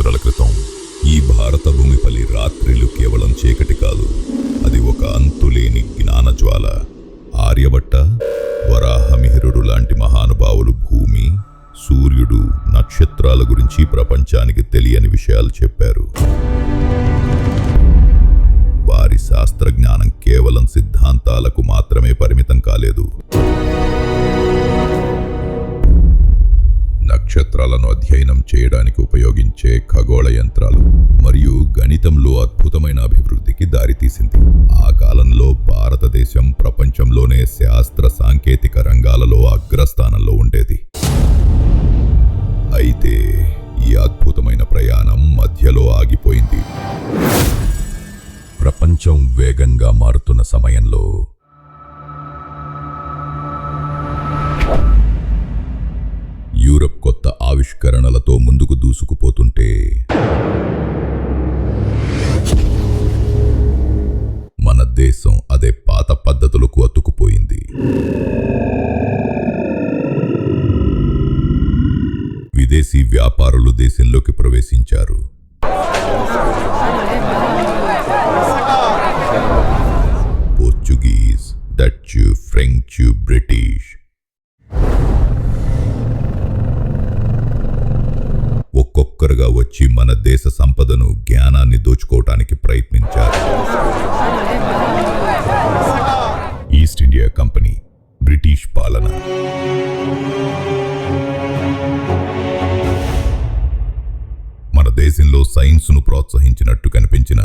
సంవత్సరాల క్రితం ఈ భారత భూమిపలి రాత్రిలు కేవలం చీకటి కాదు. అది ఒక అంతులేని జ్ఞానజ్వాల ఆర్యభట్ట వరాహమిహిరుడు లాంటి మహానుభావులు భూమి సూర్యుడు నక్షత్రాల గురించి ప్రపంచానికి తెలియని విషయాలు చెప్పారు. వారి శాస్త్రజ్ఞానం కేవలం సిద్ధాంతాలకు మాత్రమే పరిమితం కాలేదు. నక్షత్రాలను అధ్యయనం చేయడానికి ఉపయోగించే ఖగోళ యంత్రాలు మరియు గణితంలో అద్భుతమైన అభివృద్ధికి దారితీసింది. ఆ కాలంలో భారతదేశం ప్రపంచంలోనే శాస్త్ర సాంకేతిక రంగాలలో అగ్రస్థానంలో ఉండేది. అయితే ఈ అద్భుతమైన ప్రయాణం మధ్యలో ఆగిపోయింది. ప్రపంచం వేగంగా మారుతున్న సమయంలో యూరప్ కొత్త ఆవిష్కరణలతో ముందుకు దూసుకుపోతుంటే మన దేశం అదే పాత పద్ధతులకు అతుకుపోయింది. విదేశీ వ్యాపారులు దేశంలోకి ప్రవేశించారు. పోర్చుగీస్ డచ్ ఫ్రెంచ్ బ్రిటిష్ వచ్చి మన దేశ సంపదను జ్ఞానాన్ని దోచుకోవటానికి ప్రయత్నించారు. ఈస్ట్ ఇండియా కంపెనీ బ్రిటిష్ పాలన. మన దేశంలో సైన్స్ను ప్రోత్సహించినట్టు కనిపించిన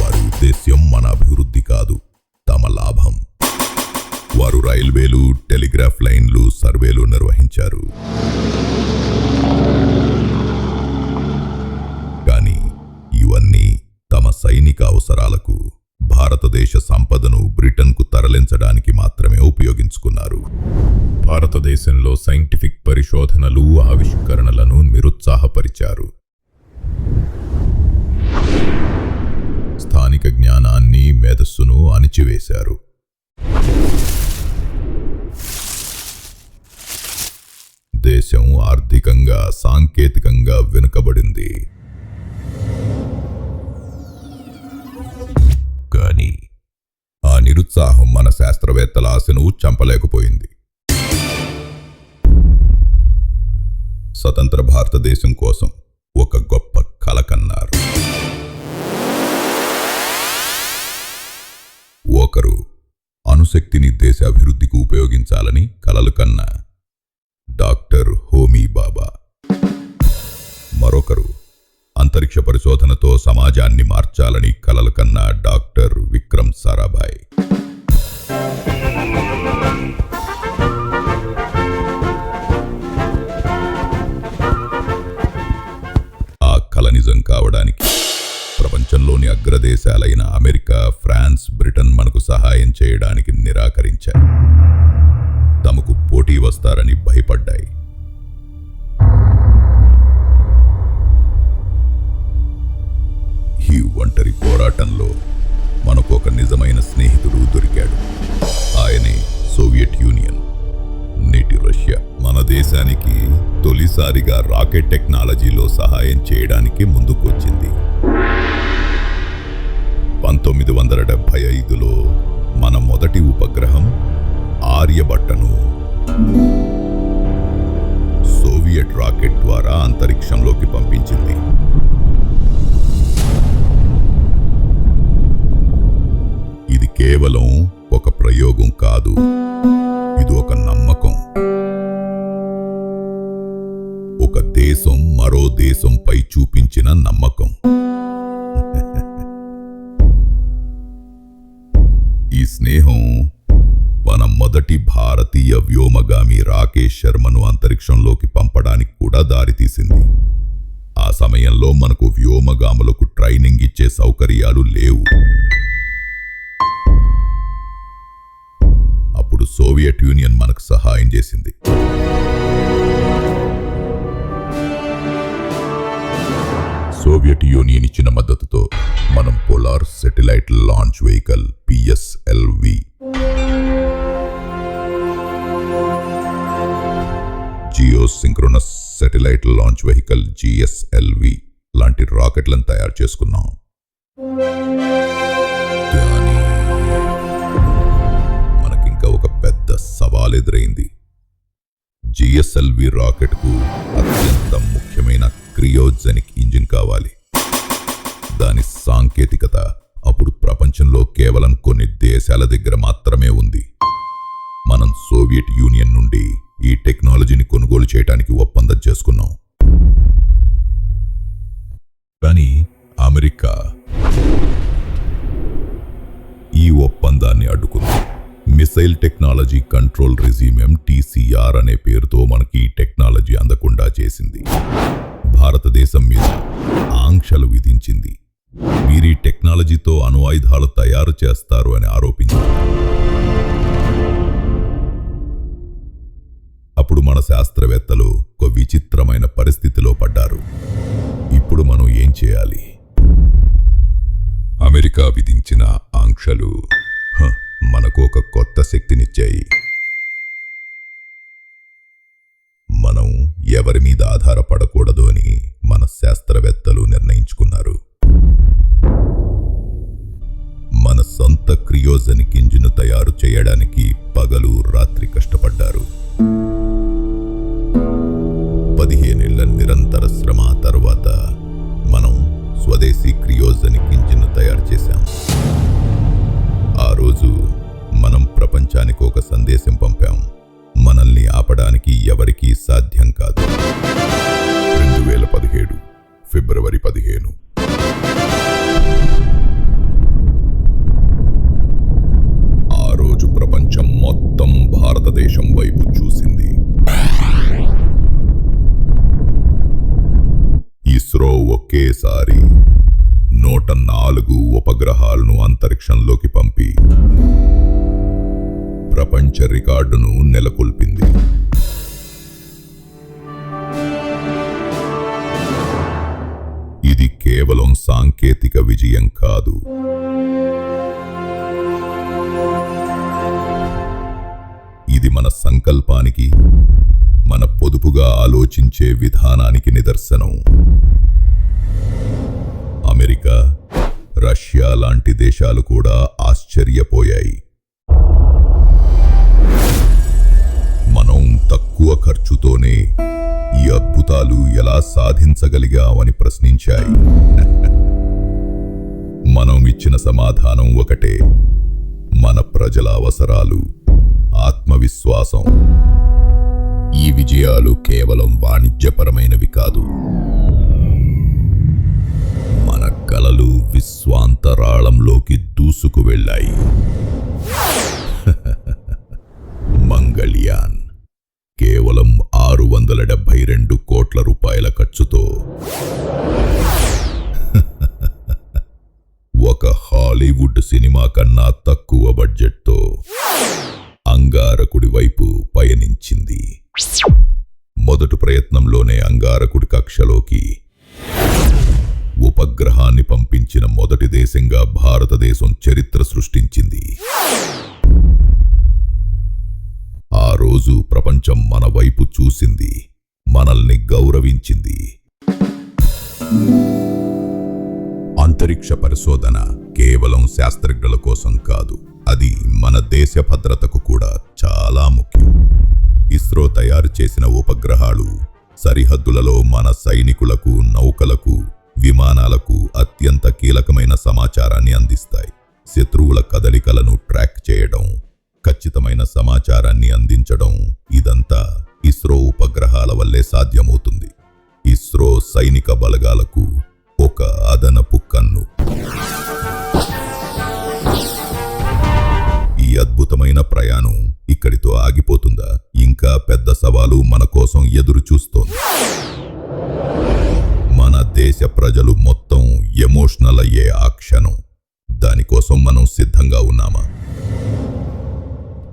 వారి ఉద్దేశ్యం మన అభివృద్ధి కాదు తమ లాభం. వారు రైల్వేలు టెలిగ్రాఫ్ లైన్లు సర్వేలు నిర్వహించారు కానీ ఇవన్నీ తమ సైనిక అవసరాలకు భారతదేశ సంపదను బ్రిటన్కు తరలించడానికి మాత్రమే ఉపయోగించుకున్నారు. భారతదేశంలో సైంటిఫిక్ పరిశోధనలు ఆవిష్కరణలను నిరుత్సాహపరిచారు. స్థానిక జ్ఞానాన్ని మేధస్సును అణిచివేశారు. దేశం ఆర్థికంగా సాంకేతికంగా వెనుకబడింది. కానీ ఆ నిరుత్సాహం మన శాస్త్రవేత్తల ఆశను చంపలేకపోయింది. స్వతంత్ర భారతదేశం కోసం ఒక గొప్ప కల కన్నారు. ఒకరు అణుశక్తిని దేశ అభివృద్ధికి ఉపయోగించాలని కలలు కన్నా సమాజాన్ని మార్చాలని కలలు కన్న డాక్టర్ విక్రమ్ సారాభాయ్. ఆ కల నిజం కావడానికి ప్రపంచంలోని అగ్రదేశాలైన అమెరికా ఫ్రాన్స్ బ్రిటన్ మనకు సహాయం చేయడానికి నిరాకరించాయి. తమకు పోటీ వస్తారని భయపడ్డాయి. ఈ ఒంటరి పోరాటంలో మనకు ఒక నిజమైన స్నేహితుడు దొరికాడు. ఆయనే సోవియట్ యూనియన్ నేటి రష్యా. మన దేశానికి తొలిసారిగా రాకెట్ టెక్నాలజీలో సహాయం చేయడానికి ముందుకొచ్చింది. పంతొమ్మిది వందల డెబ్భై ఐదులో మన మొదటి ఉపగ్రహం ఆర్యభట్టను సోవియట్ రాకెట్ ద్వారా అంతరిక్షంలోకి పంపించింది. కేవలం ఒక ప్రయోగం కాదు. ఇది ఒక నమ్మకం. ఒక దేశం మరో దేశంపై చూపించిన నమ్మకం. ఈ స్నేహం మన మొదటి భారతీయ వ్యోమగామి రాకేష్ శర్మను అంతరిక్షంలోకి పంపడానికి కూడా దారితీసింది. ఆ సమయంలో మనకు వ్యోమగాములకు ట్రైనింగ్ ఇచ్చే సౌకర్యాలు లేవు. అప్పుడు సోవియట్ యూనియన్ మనకు సహాయం చేసింది. సోవియట్ యూనియన్ ఇచ్చిన మద్దతుతో మనం polar satellite launch vehicle PSLV geosynchronous satellite launch vehicle GSLV రాకెట్లను తయారు చేసుకున్నాం. జిఎస్ఎల్వి రాకెట్కు అత్యంత ముఖ్యమైన క్రియోజెనిక్ ఇంజిన్ కావాలి. దాని సాంకేతికత అప్పుడు ప్రపంచంలో కేవలం కొన్ని దేశాల దగ్గర మాత్రమే ఉంది. మనం సోవియట్ యూనియన్ నుండి ఈ టెక్నాలజీని కొనుగోలు చేయడానికి ఒప్పందం చేసుకున్నాం. కానీ అమెరికా ఈ ఒప్పందాన్ని అడ్డుకుంది. Missile technology control regime MTCR అనే పేరుతో మనకి ఈ టెక్నాలజీ అందకుండా చేసింది. భారతదేశం మీద ఆంక్షలు విధించింది. మీరు ఈ టెక్నాలజీతో అణువాయుధాలు తయారు చేస్తారు అని ఆరోపించారు అప్పుడు మన శాస్త్రవేత్తలు ఒక విచిత్రమైన పరిస్థితిలో పడ్డారు. ఇప్పుడు మనం ఏం చేయాలి? అమెరికా విధించిన ఆంక్షలు మనకు ఒక కొత్త శక్తినిచ్చాయి. మనం ఎవరి మీద ఆధారపడకూడదు అని మన శాస్త్రవేత్తలు నిర్ణయించుకున్నారు. మన సొంత క్రియోజనిక్ ఇంజిన్ తయారు చేయడానికి పగలు రాత్రి కష్టపడ్డారు. పదిహేనేళ్ళ నిరంతర శ్రమ తర్వాత మనం స్వదేశీ క్రియోజనిక్ ఇంజిన్ తయారు చేశాం. సందేశం పంపాం. మనల్ని ఆపడానికి ఎవరికీ సాధ్యం కాదు. రెండు వేల పదిహేడు ఫిబ్రవరి పదిహేను. ఆ రోజు ప్రపంచం మొత్తం భారతదేశం వైపు చూసింది. ఇస్రో ఒకేసారి నూట నాలుగు ఉపగ్రహాలను అంతరిక్షంలోకి రికార్డును నెలకొల్పింది. ఇది కేవలం సాంకేతిక విజయం కాదు. ఇది మన సంకల్పానికి మన పొదుపుగా ఆలోచించే విధానానికి నిదర్శనం. అమెరికా రష్యా లాంటి దేశాలు కూడా ఆశ్చర్యపోయాయి. తక్కువ ఖర్చుతోనే ఈ అద్భుతాలు ఎలా సాధించగలిగావని ప్రశ్నించాయి. మనం ఇచ్చిన సమాధానం ఒకటే. మన ప్రజల అవసరాలు ఆత్మవిశ్వాసం. ఈ విజయాలు కేవలం వాణిజ్యపరమైనవి కాదు. మన కలలు విశ్వాంతరాళంలోకి దూసుకు వెళ్ళాయి మంగళయాన్. వందల డెబ్బై రెండు కోట్ల రూపాయల ఖర్చుతో ఒక హాలీవుడ్ సినిమా కన్నా తక్కువ బడ్జెట్తో అంగారకుడి వైపు పయనించింది. మొదటి ప్రయత్నంలోనే అంగారకుడి కక్షలోకి ఉపగ్రహాన్ని పంపించిన మొదటి దేశంగా భారతదేశం చరిత్ర సృష్టించింది. ఆ రోజు ప్రపంచం మన వైపు చూసింది మనల్ని గౌరవించింది. అంతరిక్ష పరిశోధన కేవలం శాస్త్రజ్ఞుల కోసం కాదు అది మన దేశ భద్రతకు కూడా చాలా ముఖ్యం. ఇస్రో తయారు చేసిన ఉపగ్రహాలు సరిహద్దులలో మన సైనికులకు నౌకలకు విమానాలకు అత్యంత కీలకమైన సమాచారాన్ని అందిస్తాయి. శత్రువుల కదలికలను ట్రాక్ చేయడం ఖచ్చితమైన సమాచారాన్ని అందించడం ఇదంతా ఇస్రో ఉపగ్రహాల వల్లే సాధ్యమవుతుంది. ఇస్రో సైనిక బలగాలకు ఒక అదనపు కన్ను. ఈ అద్భుతమైన ప్రయాణం ఇక్కడితో ఆగిపోతుందా? ఇంకా పెద్ద సవాలు మన కోసం ఎదురు చూస్తోంది. మన దేశ ప్రజలు మొత్తం ఎమోషనల్ అయ్యే ఆ క్షణం. దానికోసం మనం సిద్ధంగా ఉన్నామా?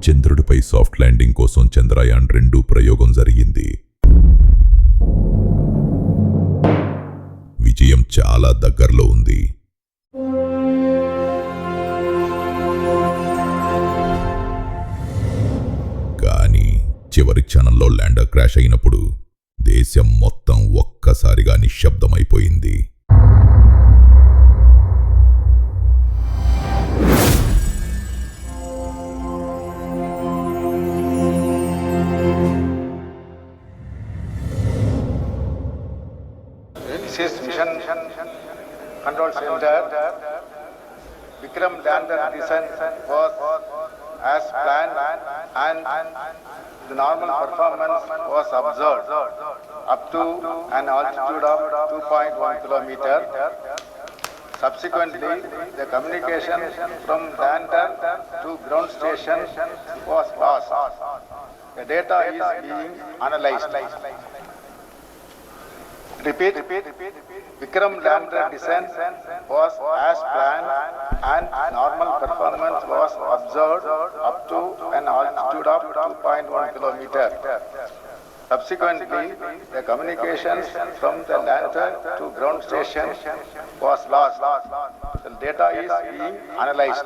చంద్రుడిపై సాఫ్ట్ ల్యాండింగ్ కోసం చంద్రయాన్ రెండు ప్రయోగం జరిగింది. విజయం చాలా దగ్గరలో ఉంది. కానీ చివరి క్షణంలో ల్యాండర్ క్రాష్ అయినప్పుడు దేశం మొత్తం ఒక్కసారిగా నిశ్శబ్దమైపోయింది. Control Center. Vikram lander descent was as planned and the normal performance was observed up to an altitude of 2.1 kilometer. Subsequently, the communication from lander to ground station was lost. The data is being analyzed. Repeat, repeat, repeat. Vikram lander descent was as planned and normal performance was observed up to an altitude of 2.1 kilometer. Subsequently, the communications from the lander to ground station was lost. The data is being analyzed.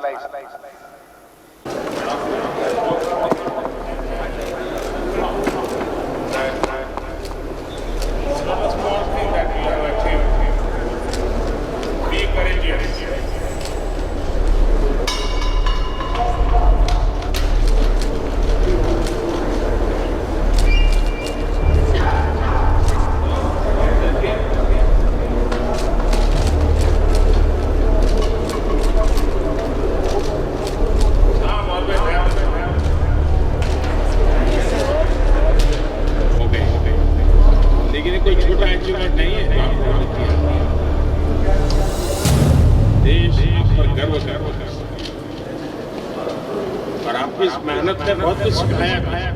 ये कोई छोटा achievement नहीं है जो आपने अभी किया देश आप पर गर्व गर्व कर और आपकी इस मेहनत ने बहुत कुछ सिखाया है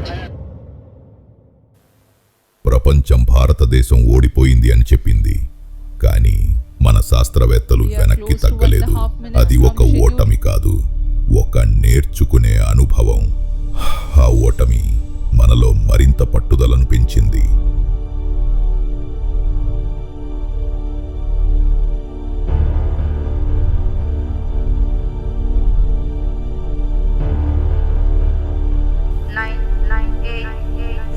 ప్రపంచం భారతదేశం ఓడిపోయింది అని చెప్పింది కానీ మన శాస్త్రవేత్తలు We are వెనక్కి close to one and a తగ్గలేదు half minutes అది ఒక from schedule. ఓటమి కాదు ఒక నేర్చుకునే అనుభవం ఆ ఓటమి మనలో మరింత పట్టుదలను పెంచింది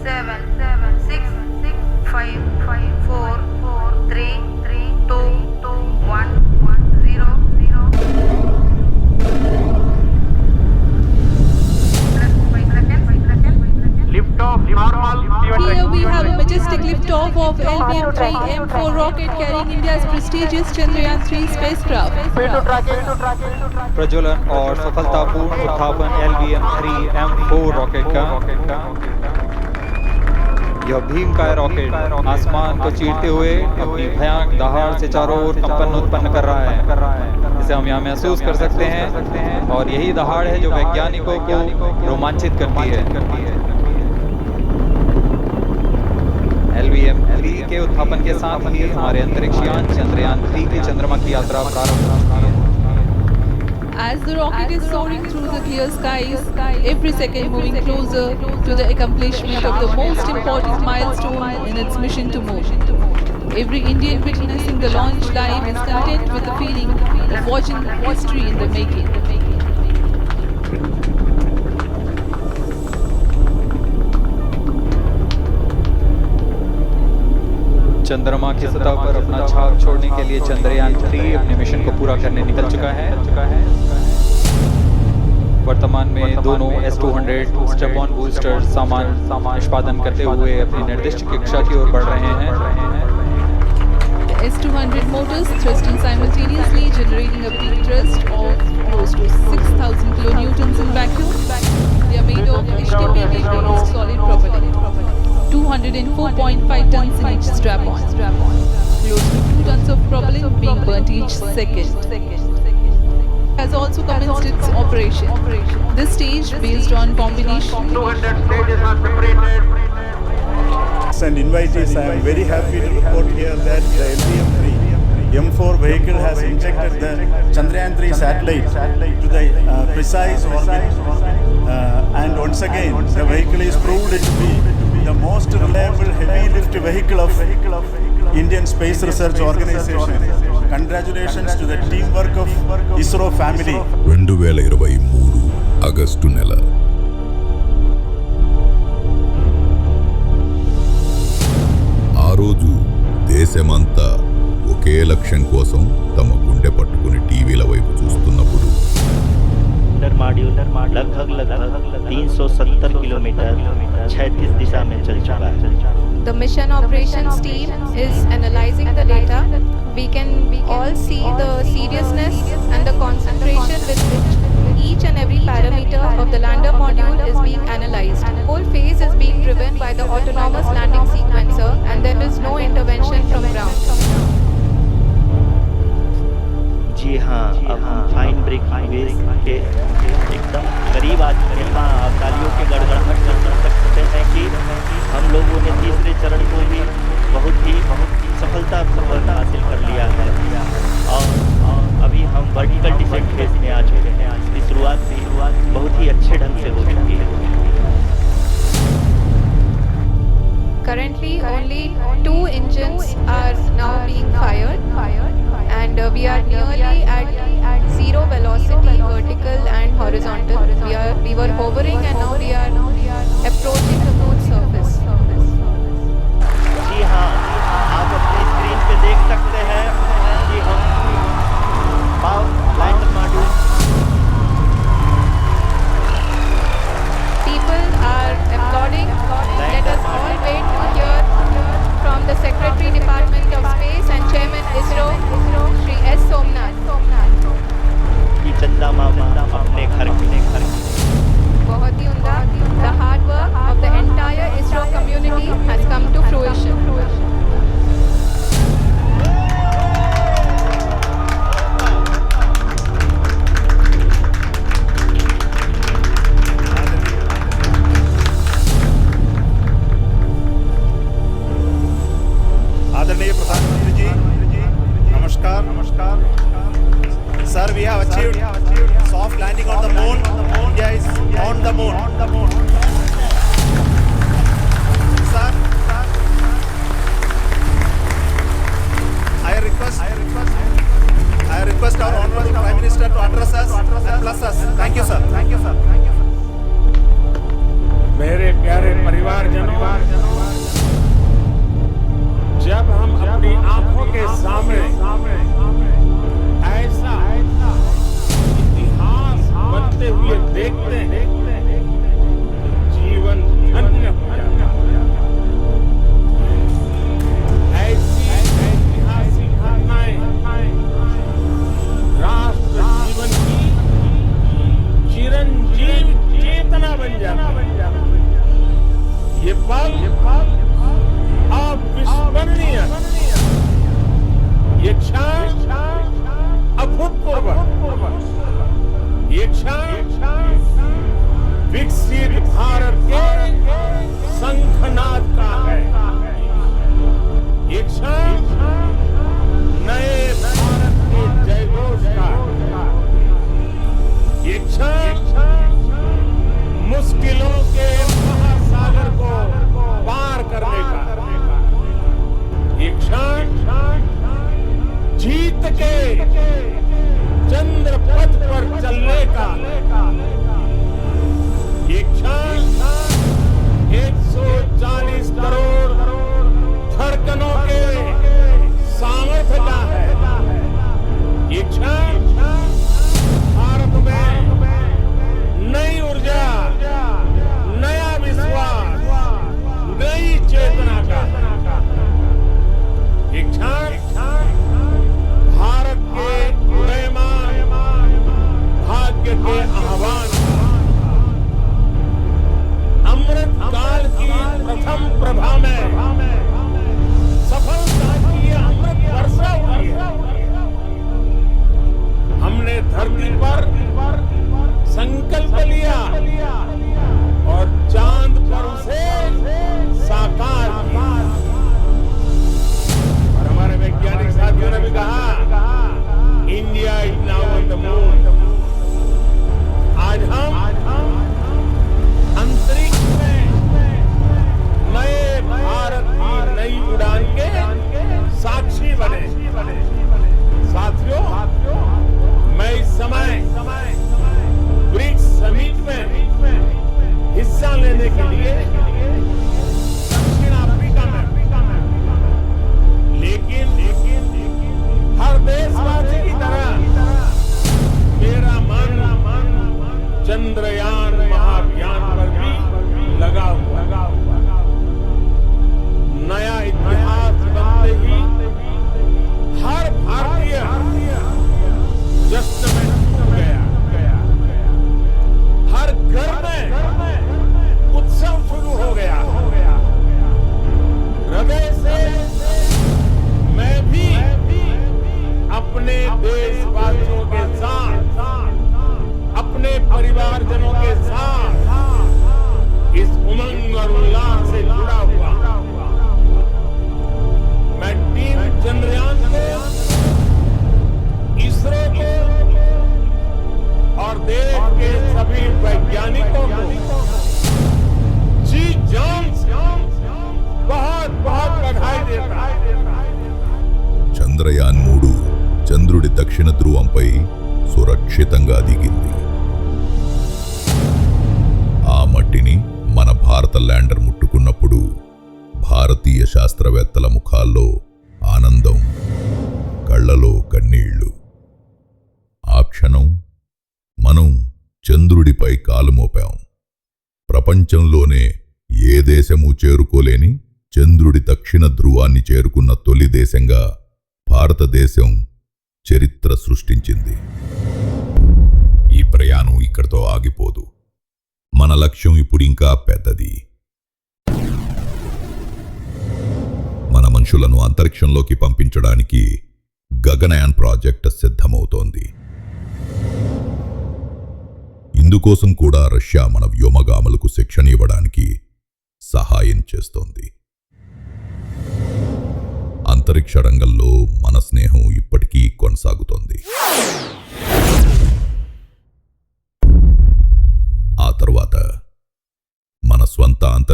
Seven seven six six five five four four three three two two one one zero zero. Plus five seconds, five seconds, five seconds. Lift off normal. Here we have a majestic liftoff of LVM-3 M4 rocket carrying India's prestigious Chandrayaan-3 spacecraft. प्रज्वलन और सफलतापूर्ण उत्थापन L V M three M four rocket का यह भीमकाय rocket आसमान को चीरते हुए अपनी भयानक दहाड़ से चारों ओर कंपन उत्पन्न कर रहा है। इसे हम यहाँ महसूस कर सकते हैं। और यही दहाड़ है जो वैज्ञानिकों को रोमांचित करती है। एल वी एम के उत्थापन के साथ ही हमारे अंतरिक्षयान चंद्रयान थ्री की चंद्रमा की यात्रा प्रारंभ। है As the rocket is soaring through the clear skies, every second moving closer to the accomplishment of the most important milestone in its mission to moon. Every Indian witnessing the launch live is content with the feeling of watching history in the making. चंद्रमा की सतह पर अपना छाप छोड़ने के लिए Chandrayaan three अपने मिशन को पूरा करने निकल चुका है वर्तमान में दोनों S two hundred strap on booster सामान निष्पादन करते हुए अपनी निर्दिष्ट कक्षा की ओर बढ़ रहे हैं S200 motors thrusting simultaneously generating a peak thrust of close to 6000 kilonewtons in vacuum. They are made of HTPB based solid propellant. 204.5 tons in each strap-on. Close to 2 tons of propellant being burnt each second. Has also commenced its operation. This stage based on combination 200 stages are separated. and invitees, I am very happy to report here that the LVM-3 M4 vehicle has injected the Chandrayaan-3 satellite to the uh, precise orbit. Uh, and once again, the vehicle is proved to be the most reliable heavy lift vehicle of Indian Space Research Organization. Congratulations to the teamwork of ISRO family. రెండు వేల ఇరవై మూడు August నెల ఆ రోజు దేశమంతా ఒకే లక్ష్యం కోసం తమ గుండె పట్టుకుని టీవీల వైపు చూస్తున్నప్పుడు लैंडर मॉड्यूल लगभग लगभग 370 किलोमीटर 36 दिशा में चल चुका है The mission operations team is analyzing the data we can all see the seriousness and the concentration with which each and every parameter of the lander module is being analyzed. Whole phase is being driven by the autonomous landing sequencer and there is no intervention from ground. जी हाँ अब हम fine break के एकदम करीब आ चुके हैं आप तालियों के गड़गड़ाहट से सुन सकते हैं कि हम लोगों ने तीसरे चरण को भी बहुत ही बहुत ही सफलता हासिल कर लिया है। और और अभी हम वर्टिकल डिसेंट फ़ेज़ में आ चुके हैं। इसकी शुरुआत भी बहुत ही अच्छे ढंग से हो चुकी है। Currently, only two engines are now being fired. fired, and uh, we are nearly at zero velocity, vertical and horizontal. We are we were hovering, and now we are approaching the moon surface. जी हाँ आप अपनी screen पे देख सकते हैं कि हम power lander module People are applauding. Let us all wait to hear from the Secretary Department of chairman ISRO Shri S Somnath Somnath ये चंदा मामा अपने घर के घर बहुत ही उमदा the hard work of the entire ISRO community has come to fruition बनते हुए देखते हैं इस उमंग और उल्लास से जुड़ा हुआ मैं टीम चंद्रयान को इसरो को और देश के सभी वैज्ञानिकों को जी जान से बहुत बहुत बधाई देता है చంద్రయాన్ మూడు చంద్రుడి దక్షిణ ధ్రువంపై సురక్షితంగా దిగింది వాటిని మన భారత ల్యాండర్ ముట్టుకున్నప్పుడు భారతీయ శాస్త్రవేత్తల ముఖాల్లో ఆనందం కళ్ళలో కన్నీళ్ళు. ఆ క్షణం మనం చంద్రుడిపై కాలు మోపాం. ప్రపంచంలోనే ఏ దేశము చేరుకోలేని చంద్రుడి దక్షిణ ధ్రువాన్ని చేరుకున్న తొలి దేశంగా భారతదేశం చరిత్ర సృష్టించింది. ఈ ప్రయాణం ఇక్కడితో ఆగిపోదు. మన లక్ష్యం ఇప్పుడు ఇంకా పెద్దది. మన మనుషులను అంతరిక్షంలోకి పంపించడానికి గగనయాన్ ప్రాజెక్ట్ సిద్ధమవుతోంది. ఇందుకోసం కూడా రష్యా మన వ్యోమగాములకు శిక్షణ ఇవ్వడానికి సహాయం చేస్తోంది. అంతరిక్ష రంగంలో మన స్నేహం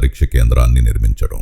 పరీక్ష కేంద్రాన్ని నిర్మించడం.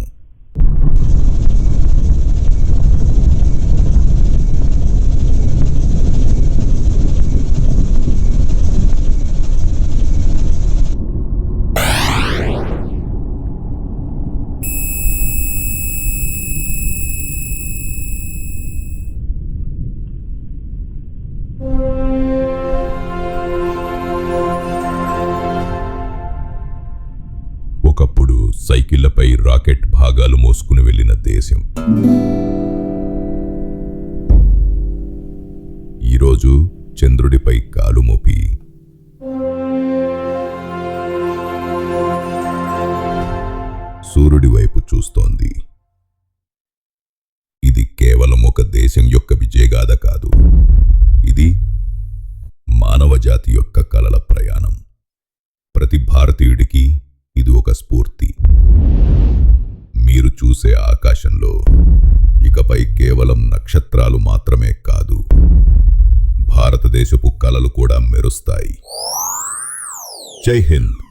రోజు చంద్రుడిపై కాలు మోపి. సూర్యుడి వైపు చూస్తోంది. ఇది కేవలం ఒక దేశం యొక్క విజయగాథ కాదు. ఇది మానవజాతి యొక్క కలల ప్రయాణం. ప్రతి భారతీయుడికి ఇది ఒక స్ఫూర్తి. మీరు చూసే ఆకాశంలో ఇకపై కేవలం నక్షత్రాలు మాత్రమే భారతదేశపు కలలు కూడా మెరుస్తాయి. జై హింద్.